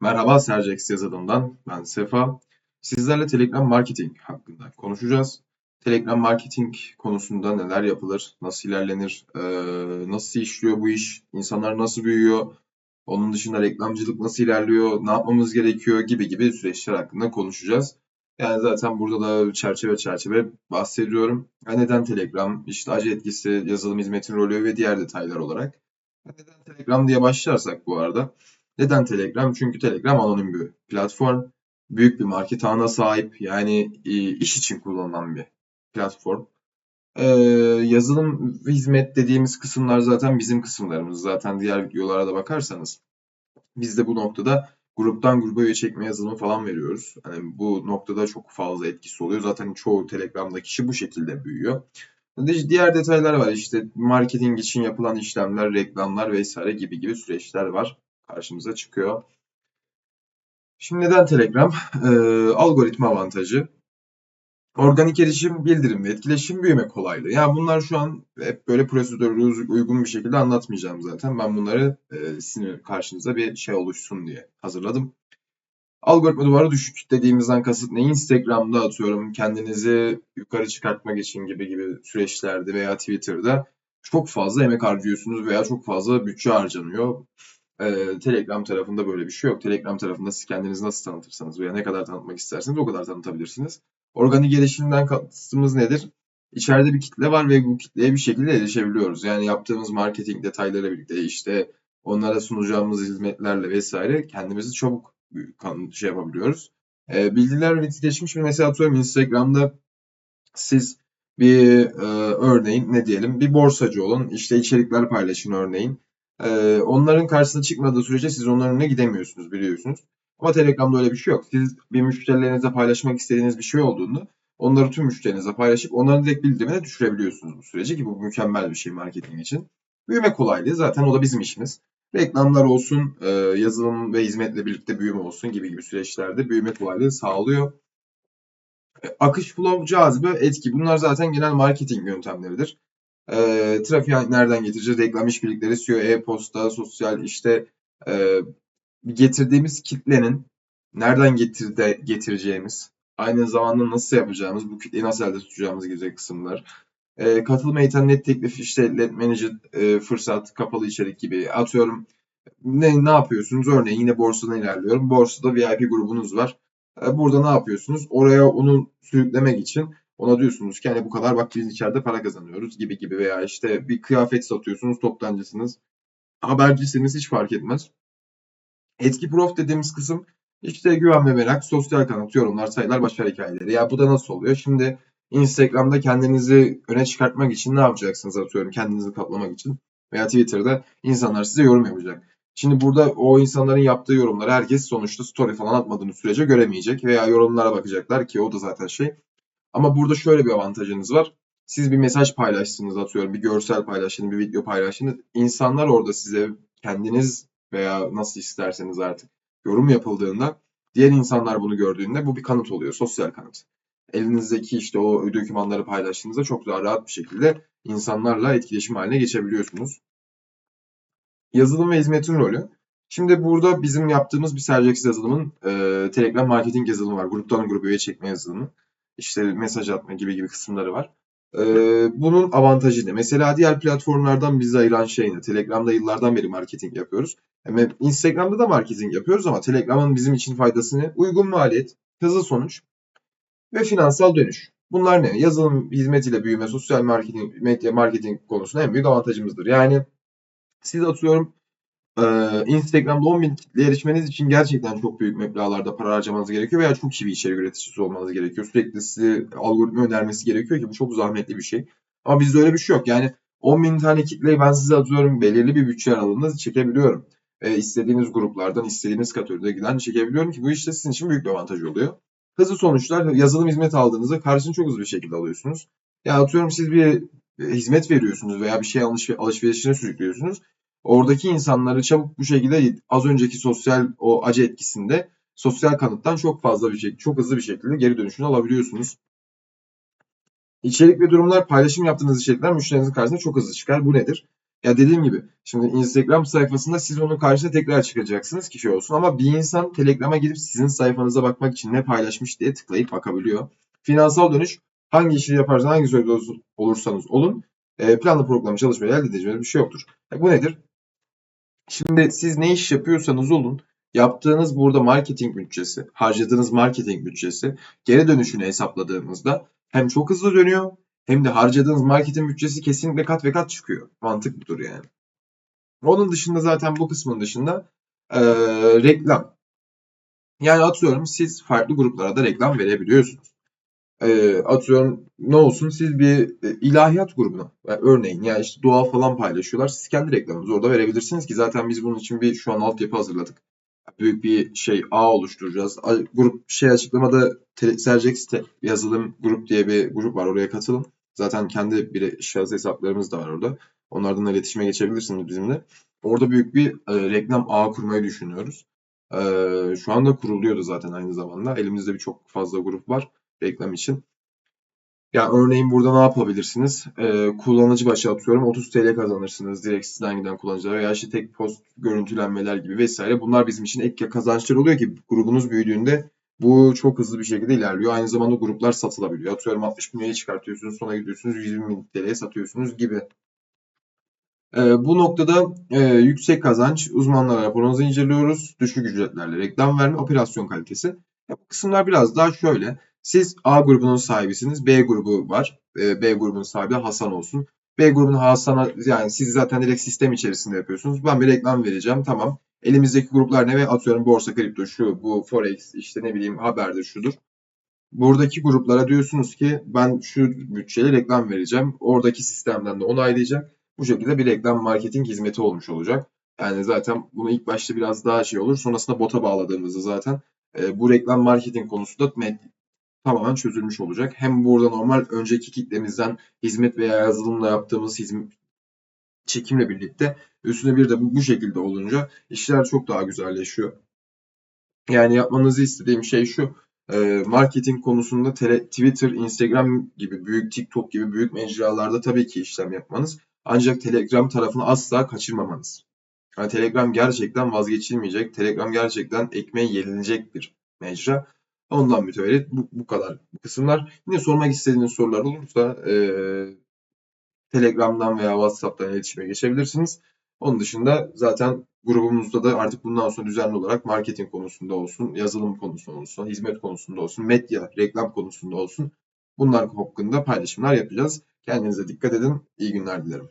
Merhaba Sercex yazılımdan ben Sefa. Sizlerle Telegram marketing hakkında konuşacağız. Telegram marketing konusunda neler yapılır, nasıl ilerlenir, nasıl işliyor bu iş, insanlar nasıl büyüyor, onun dışında reklamcılık nasıl ilerliyor, ne yapmamız gerekiyor gibi gibi süreçler hakkında konuşacağız. Yani zaten burada da çerçeve çerçeve bahsediyorum. Neden Telegram, işte acı etkisi, yazılım hizmetin rolü ve diğer detaylar olarak. Neden Telegram diye başlarsak bu arada. Neden Telegram? Çünkü Telegram anonim bir platform. Büyük bir market ağına sahip. Yani e, iş için kullanılan bir platform. Ee, yazılım hizmet dediğimiz kısımlar zaten bizim kısımlarımız. Zaten diğer videolara da bakarsanız biz de bu noktada gruptan gruba üye çekme yazılımı falan veriyoruz. Yani bu noktada çok fazla etkisi oluyor. Zaten çoğu Telegram'daki kişi bu şekilde büyüyor. Diğer detaylar var işte marketing için yapılan işlemler, reklamlar vesaire gibi gibi süreçler var karşımıza çıkıyor. Şimdi neden Telegram? Ee, algoritma avantajı. Organik erişim, bildirim ve etkileşim büyüme kolaylığı. Yani bunlar şu an hep böyle prosedürü uygun bir şekilde anlatmayacağım zaten. Ben bunları e, sizin karşınıza bir şey oluşsun diye hazırladım. Algoritma duvarı düşük dediğimizden kasıt ne? Instagram'da atıyorum kendinizi yukarı çıkartmak için gibi gibi süreçlerde veya Twitter'da çok fazla emek harcıyorsunuz veya çok fazla bütçe harcanıyor. Ee, Telegram tarafında böyle bir şey yok. Telegram tarafında siz kendinizi nasıl tanıtırsanız veya ne kadar tanıtmak isterseniz o kadar tanıtabilirsiniz. Organik gelişimden kastımız nedir? İçeride bir kitle var ve bu kitleye bir şekilde erişebiliyoruz. Yani yaptığımız marketing detaylarıyla birlikte işte onlara sunacağımız hizmetlerle vesaire kendimizi çabuk şey yapabiliyoruz. E, bilgiler ve şimdi mesela atıyorum Instagram'da siz bir e, örneğin ne diyelim bir borsacı olun işte içerikler paylaşın örneğin. E, onların karşısına çıkmadığı sürece siz onların önüne gidemiyorsunuz biliyorsunuz. Ama Telegram'da öyle bir şey yok. Siz bir müşterilerinize paylaşmak istediğiniz bir şey olduğunda onları tüm müşterinize paylaşıp onların direkt bildirimine düşürebiliyorsunuz bu süreci ki bu mükemmel bir şey marketing için. Büyüme kolaylığı zaten o da bizim işimiz. Reklamlar olsun, e, yazılım ve hizmetle birlikte büyüme olsun gibi gibi süreçlerde büyüme kolaylığı sağlıyor. E, akış, flow, cazibe, etki. Bunlar zaten genel marketing yöntemleridir. E, trafiği nereden getireceğiz? Reklam işbirlikleri, SEO, e-posta, sosyal işte e, getirdiğimiz kitlenin nereden getirde, getireceğimiz, aynı zamanda nasıl yapacağımız, bu kitleyi nasıl elde tutacağımız gibi kısımlar. E, katılma yeteneği, net teklif, işte LED Manager, e, fırsat, kapalı içerik gibi. Atıyorum ne, ne yapıyorsunuz? Örneğin yine borsadan ilerliyorum. Borsada VIP grubunuz var. E, burada ne yapıyorsunuz? Oraya onu sürüklemek için ona diyorsunuz ki hani bu kadar bak biz içeride para kazanıyoruz gibi gibi veya işte bir kıyafet satıyorsunuz toptancısınız. Habercisiniz hiç fark etmez. Etki prof dediğimiz kısım işte güven ve merak, sosyal kanıt, yorumlar, sayılar, başarı hikayeleri. Ya bu da nasıl oluyor? Şimdi Instagram'da kendinizi öne çıkartmak için ne yapacaksınız atıyorum kendinizi katlamak için veya Twitter'da insanlar size yorum yapacak. Şimdi burada o insanların yaptığı yorumları herkes sonuçta story falan atmadığınız sürece göremeyecek veya yorumlara bakacaklar ki o da zaten şey. Ama burada şöyle bir avantajınız var. Siz bir mesaj paylaştınız atıyorum, bir görsel paylaştınız, bir video paylaştınız. İnsanlar orada size kendiniz veya nasıl isterseniz artık yorum yapıldığında diğer insanlar bunu gördüğünde bu bir kanıt oluyor, sosyal kanıt elinizdeki işte o dokümanları paylaştığınızda çok daha rahat bir şekilde insanlarla etkileşim haline geçebiliyorsunuz. Yazılım ve hizmetin rolü. Şimdi burada bizim yaptığımız bir Sercex yazılımın e, Telegram marketing yazılımı var. Gruptan gruba üye çekme yazılımı. İşte mesaj atma gibi gibi kısımları var. E, bunun avantajı ne? Mesela diğer platformlardan bizi ayıran şey ne? Telegram'da yıllardan beri marketing yapıyoruz. Yani Instagram'da da marketing yapıyoruz ama Telegram'ın bizim için faydası ne? Uygun maliyet, hızlı sonuç ve finansal dönüş. Bunlar ne? Yazılım hizmetiyle büyüme, sosyal marketing, medya marketing konusunda en büyük avantajımızdır. Yani siz atıyorum Instagram'da 10 bin kitle erişmeniz için gerçekten çok büyük meblağlarda para harcamanız gerekiyor veya çok iyi bir içerik üreticisi olmanız gerekiyor. Sürekli size algoritma önermesi gerekiyor ki bu çok zahmetli bir şey. Ama bizde öyle bir şey yok. Yani 10 bin tane kitleyi ben size atıyorum belirli bir bütçe aralığında çekebiliyorum. E, istediğiniz gruplardan, istediğiniz kategoride giden çekebiliyorum ki bu işte sizin için büyük bir avantaj oluyor. Hızlı sonuçlar yazılım hizmet aldığınızda karşını çok hızlı bir şekilde alıyorsunuz. Ya atıyorum siz bir hizmet veriyorsunuz veya bir şey alış alışverişine sürüklüyorsunuz. Oradaki insanları çabuk bu şekilde az önceki sosyal o acı etkisinde sosyal kanıttan çok fazla bir şekilde, çok hızlı bir şekilde geri dönüşünü alabiliyorsunuz. İçerik ve durumlar paylaşım yaptığınız içerikler müşterinizin karşısına çok hızlı çıkar. Bu nedir? Ya dediğim gibi şimdi Instagram sayfasında siz onun karşısına tekrar çıkacaksınız ki şey olsun ama bir insan Telegram'a gidip sizin sayfanıza bakmak için ne paylaşmış diye tıklayıp bakabiliyor. Finansal dönüş hangi işi yaparsanız hangi sürede olursanız olun planlı programlı çalışmayı elde edeceğiniz bir şey yoktur. Bu nedir? Şimdi siz ne iş yapıyorsanız olun yaptığınız burada marketing bütçesi, harcadığınız marketing bütçesi geri dönüşünü hesapladığımızda hem çok hızlı dönüyor hem de harcadığınız marketing bütçesi kesinlikle kat ve kat çıkıyor. Mantık budur yani. Onun dışında zaten bu kısmın dışında e, reklam. Yani atıyorum siz farklı gruplara da reklam verebiliyorsunuz. E, atıyorum ne olsun siz bir e, ilahiyat grubuna yani örneğin yani işte dua falan paylaşıyorlar. Siz kendi reklamınızı orada verebilirsiniz ki zaten biz bunun için bir şu an altyapı hazırladık büyük bir şey ağ oluşturacağız. Grup şey açıklamada Sercex yazılım grup diye bir grup var. Oraya katılın. Zaten kendi bir şahıs hesaplarımız da var orada. Onlardan da iletişime geçebilirsiniz bizimle. Orada büyük bir e, reklam ağı kurmayı düşünüyoruz. E, şu anda kuruluyordu zaten aynı zamanda. Elimizde bir çok fazla grup var reklam için. Ya örneğin burada ne yapabilirsiniz? Ee, kullanıcı başı atıyorum 30 TL kazanırsınız direkt sizden giden kullanıcılara veya işte tek post görüntülenmeler gibi vesaire. Bunlar bizim için ek kazançlar oluyor ki grubunuz büyüdüğünde bu çok hızlı bir şekilde ilerliyor. Aynı zamanda gruplar satılabiliyor. Atıyorum 60 bin liraya çıkartıyorsunuz sonra gidiyorsunuz 120 bin TL'ye satıyorsunuz gibi. Ee, bu noktada e, yüksek kazanç, uzmanlar raporunuzu inceliyoruz. Düşük ücretlerle reklam verme, operasyon kalitesi. Ya, bu kısımlar biraz daha şöyle. Siz A grubunun sahibisiniz. B grubu var. E, B grubunun sahibi Hasan olsun. B grubunun Hasan'a yani siz zaten direkt sistem içerisinde yapıyorsunuz. Ben bir reklam vereceğim. Tamam. Elimizdeki gruplar ne ve atıyorum borsa, kripto, şu, bu, forex, işte ne bileyim haberdir, şudur. Buradaki gruplara diyorsunuz ki ben şu bütçeli reklam vereceğim. Oradaki sistemden de onaylayacak. Bu şekilde bir reklam marketing hizmeti olmuş olacak. Yani zaten bunu ilk başta biraz daha şey olur. Sonrasında bota bağladığımızda zaten e, bu reklam marketing konusunda tamamen çözülmüş olacak. Hem burada normal önceki kitlemizden hizmet veya yazılımla yaptığımız hizmet çekimle birlikte üstüne bir de bu, bu şekilde olunca işler çok daha güzelleşiyor. Yani yapmanızı istediğim şey şu. E, marketing konusunda tele, Twitter, Instagram gibi büyük TikTok gibi büyük mecralarda tabii ki işlem yapmanız. Ancak Telegram tarafını asla kaçırmamanız. Yani Telegram gerçekten vazgeçilmeyecek. Telegram gerçekten ekmeğe yenilecek bir mecra. Ondan mütevellit bu, bu kadar kısımlar. Yine sormak istediğiniz sorular olursa e, Telegram'dan veya WhatsApp'tan iletişime geçebilirsiniz. Onun dışında zaten grubumuzda da artık bundan sonra düzenli olarak marketing konusunda olsun, yazılım konusunda olsun, hizmet konusunda olsun, medya, reklam konusunda olsun bunlar hakkında paylaşımlar yapacağız. Kendinize dikkat edin. İyi günler dilerim.